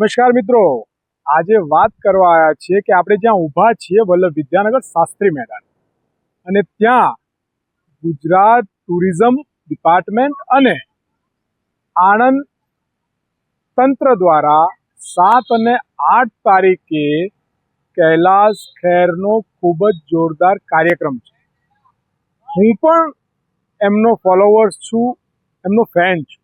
નમસ્કાર મિત્રો. આજે વાત કરવા આવ્યા છીએ કે આપણે જ્યાં ઊભા છીએ વલ્લભ વિદ્યાનગર શાસ્ત્રી મેદાન. અને ત્યાં ગુજરાત ટુરિઝમ ડિપાર્ટમેન્ટ અને આણંદ તંત્ર દ્વારા સાત અને આઠ તારીખે કૈલાસ ખેરનો ખૂબ જ જોરદાર કાર્યક્રમ છે. હું પણ એમનો ફોલોવર્સ છું, એમનો ફેન છું.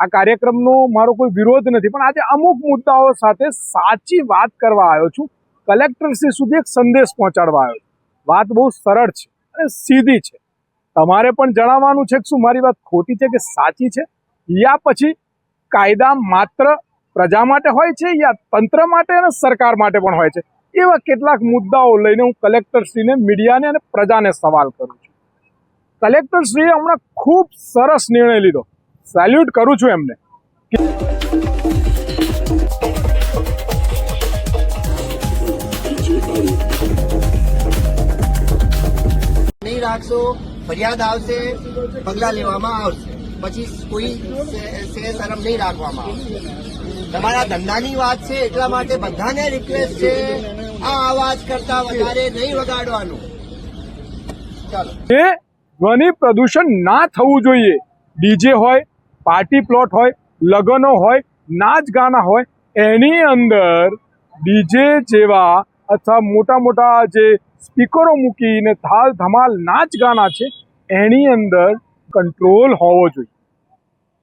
આ કાર્યક્રમનો મારો કોઈ વિરોધ નથી, પણ આજે અમુક મુદ્દાઓ સાથે સાચી વાત કરવા આવ્યો છું. કલેક્ટરશ્રી સુધી એક સંદેશ પહોંચાડવા આવ્યો છું. વાત બહુ સરળ છે અને સીધી છે. તમારે પણ જણાવવાનું છે કે શું મારી વાત ખોટી છે કે સાચી છે? યા પછી કાયદા માત્ર પ્રજા માટે હોય છે યા તંત્ર માટે અને સરકાર માટે પણ હોય છે? એવા કેટલાક મુદ્દાઓ લઈને હું કલેક્ટરશ્રીને મીડિયાને અને પ્રજાને સવાલ કરું છું. કલેક્ટરશ્રીએ હમણાં ખૂબ સરસ નિર્ણય લીધો. સેલ્યુટ કરું છું એમને. નહીં રાખશો ફરિયાદ આવશે પગલાં લેવામાં આવશે. પછી કોઈ સે- શરમ નહીં રાખવામાં આવશે. તમારા ધંધાની વાત છે એટલા માટે બધાને રિક્વેસ્ટ છે આ અવાજ કરતા વધારે નહીં વગાડવાનું. ચાલો. એ ધ્વનિ પ્રદૂષણ ના થવું જોઈએ. ડીજે હોય પાર્ટી પ્લોટ હોય, લગ્નો હોય, નાચ ગાના હોય, એની અંદર ડીજે જેવા અથવા મોટા મોટા જે સ્પીકરો મૂકીને થાલ ધમાલ નાચ ગાના છે, એની અંદર કંટ્રોલ હોવો જોઈએ.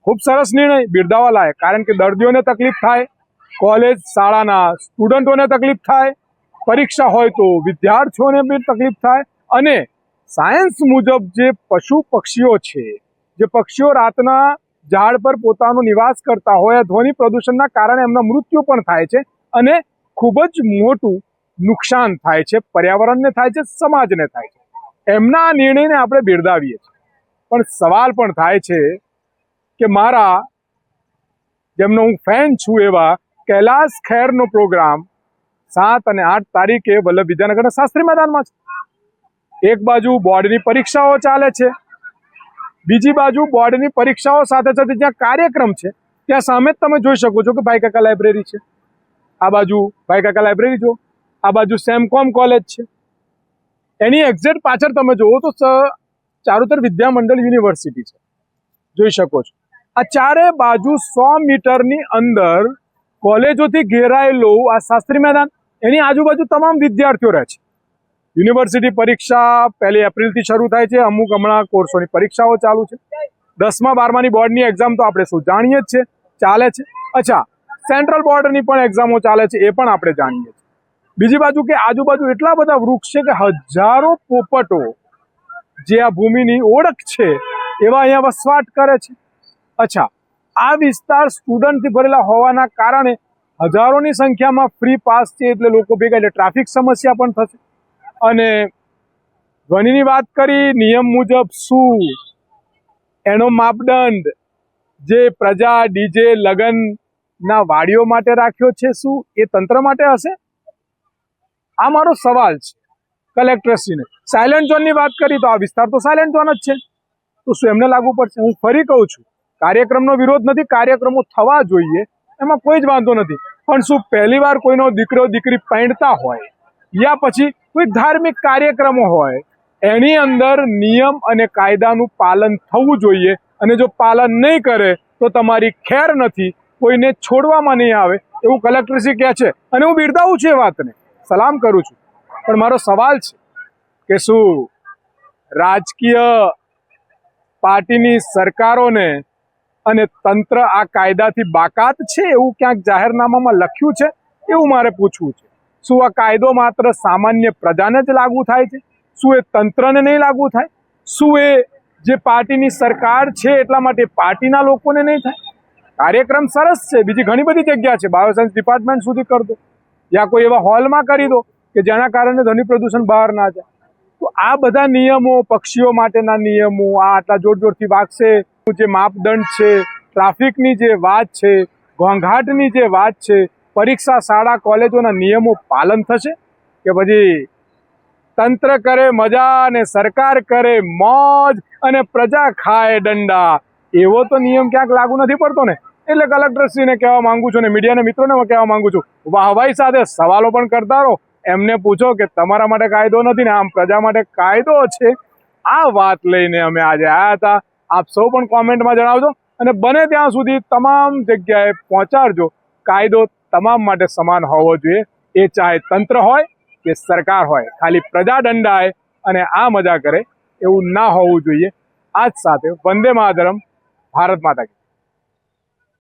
ખૂબ સરસ નિર્ણય બિરદાવા લાયક, કારણ કે દર્દીઓને તકલીફ થાય, કોલેજ શાળાના સ્ટુડન્ટોને તકલીફ થાય, પરીક્ષા હોય તો વિદ્યાર્થીઓને બી તકલીફ થાય અને સાયન્સ મુજબ જે પશુ પક્ષીઓ છે, જે પક્ષીઓ રાતના ઝાડ પર પોતાનો નિવાસ કરતા હોય ધ્વનિ પ્રદૂષણના કારણે એમના મૃત્યુ પણ થાય છે અને ખૂબ જ મોટું નુકસાન થાય છે, પર્યાવરણને થાય છે, સમાજને થાય છે. એમના આ નિર્ણયને આપણે બિરદાવીએ છીએ. પણ સવાલ પણ થાય છે કે મારા જેમનો હું ફેન છું એવા કૈલાસ ખેરનો પ્રોગ્રામ સાત અને આઠ તારીખે વલ્લભ વિદ્યાનગરના શાસ્ત્રી મેદાનમાં છે. એક બાજુ બોર્ડની પરીક્ષાઓ ચાલે છે બીજી બાજુ બોર્ડની પરીક્ષાઓ સાથે સાથે જ્યાં કાર્યક્રમ છે, ત્યાં સામે જ તમે જોઈ શકો છો કે ભાઈ કાકા લાઇબ્રેરી છે. આ બાજુ ભાઈ કાકા લાઇબ્રેરી જો આ બાજુ સેમકોમ કોલેજ છે. એની એક્ઝેક્ટ પાછળ તમે જુઓ તો ચારુતર વિદ્યામંડળ યુનિવર્સિટી છે. જોઈ શકો છો. આ ચારે બાજુ સો મીટરની અંદર કોલેજોથી ઘેરાયેલું આ શાસ્ત્રી મેદાન, એની આજુબાજુ તમામ વિદ્યાર્થીઓ રહે છે. યુનિવર્સિટી પરીક્ષા પહેલી એપ્રિલથી શરૂ થાય છે. અમુક હમણાં કોર્સોની પરીક્ષાઓ ચાલુ છે. દસમા, બારમાની બોર્ડની એક્ઝામ તો આપણે શું જાણીએ જ છે? ચાલે છે? અચ્છા સેન્ટ્રલ બોર્ડની પણ એક્ઝામો ચાલે છે, એ પણ આપણે જાણીએ છીએ. બીજી બાજુ કે આજુબાજુ એટલા બધા વૃક્ષ છે કે હજારો પોપટો જે આ ભૂમિની ઓળખ છે, એવા અહીંયા વસવાટ કરે છે. અચ્છા, આ વિસ્તાર સ્ટુડન્ટથી ભરેલા હોવાના કારણે હજારોની સંખ્યામાં ફ્રી પાસ છે એટલે લોકો ભેગા, એટલે ટ્રાફિક સમસ્યા પણ થશે. અને ધ્વનિની વાત કરી, નિયમ મુજબ શું? એનો માપદંડ જે પ્રજા, ડીજે, લગનના વાડીઓ માટે રાખ્યો છે શું? એ તંત્ર માટે હશે? આ મારો સવાલ છે કલેક્ટરશ્રીને. સાયલેન્ટ ઝોનની વાત કરી તો આ વિસ્તાર તો સાયલેન્ટ ઝોન જ છે. તો શું એમને લાગુ પડશે? હું ફરી કહું છું, કાર્યક્રમનો વિરોધ નથી, કાર્યક્રમો થવા જોઈએ, એમાં કોઈ જ વાંધો નથી. પણ શું પહેલી વાર કોઈનો દીકરો, દીકરી પહેણતા હોય, યા પછી કોઈ ધાર્મિક કાર્યક્રમો હોય, એની અંદર નિયમ અને કાયદાનું પાલન થવું જોઈએ અને જો પાલન નહીં કરે, તો તમારી ખેર નથી, કોઈને છોડવામાં નહીં આવે, એવું કલેક્ટરશ્રી કહે છે. અને હું બિરદાવું છું એ વાતને. સલામ કરું છું. પણ મારો સવાલ છે કે શું રાજકીય પાર્ટીની સરકારોને અને તંત્ર આ કાયદાથી બાકાત છે? એવું ક્યાંક જાહેરનામામાં લખ્યું છે? એવું મારે પૂછવું છે. શું આ કાયદો માત્ર સામાન્ય પ્રજાને જ લાગુ થાય છે? શું એ તંત્રને નહીં લાગુ થાય? શું એ જે પાર્ટીની સરકાર છે એટલા માટે પાર્ટીના લોકોને નહીં થાય? કાર્યક્રમ સરસ છે, બીજી ઘણી બધી જગ્યા છે. બાયોસાયન્સ ડિપાર્ટમેન્ટ સુધી કરી દો. યા કોઈ એવા હોલમાં કરી દો કે જેના કારણે ધ્વનિ પ્રદૂષણ બહાર ના જાય. તો આ બધા નિયમો પક્ષીઓ માટેના નિયમો, આ આટલા જોર જોરથી વાગશે, જે માપદંડ છે, ટ્રાફિકની જે વાત છે, ઘોંઘાટની જે વાત છે પરીક્ષા શાળા, કોલેજોના નિયમો પાલન થશે કે પછી તંત્ર કરે મજા અને સરકાર કરે મોજ અને પ્રજા ખાય દંડા. એવો તો નિયમ ક્યાંક લાગુ નથી પડતો ને. એટલે કલેક્ટરશ્રીને કહેવા માંગુ છું અને મીડિયાના મિત્રોને હું કહેવા માંગુ છું વાહવાઈ સાથે સવાલો પણ કરતા રહો. એમને પૂછો કે તમારા માટે કાયદો નથી ને, આમ પ્રજા માટે કાયદો છે. આ વાત લઈને અમે આજે આવ્યા હતા. આપ સૌ પણ કોમેન્ટમાં જણાવજો. અને બને ત્યાં સુધી તમામ જગ્યાએ પહોંચાડજો. કાયદો તમામ માટે સમાન હોવો જોઈએ. એ ચાહે તંત્ર હોય કે સરકાર હોય. ખાલી પ્રજા દંડાય અને આ મજા કરે એવું ના હોવું જોઈએ. આ જ સાથે વંદે માતરમ, ભારત માતા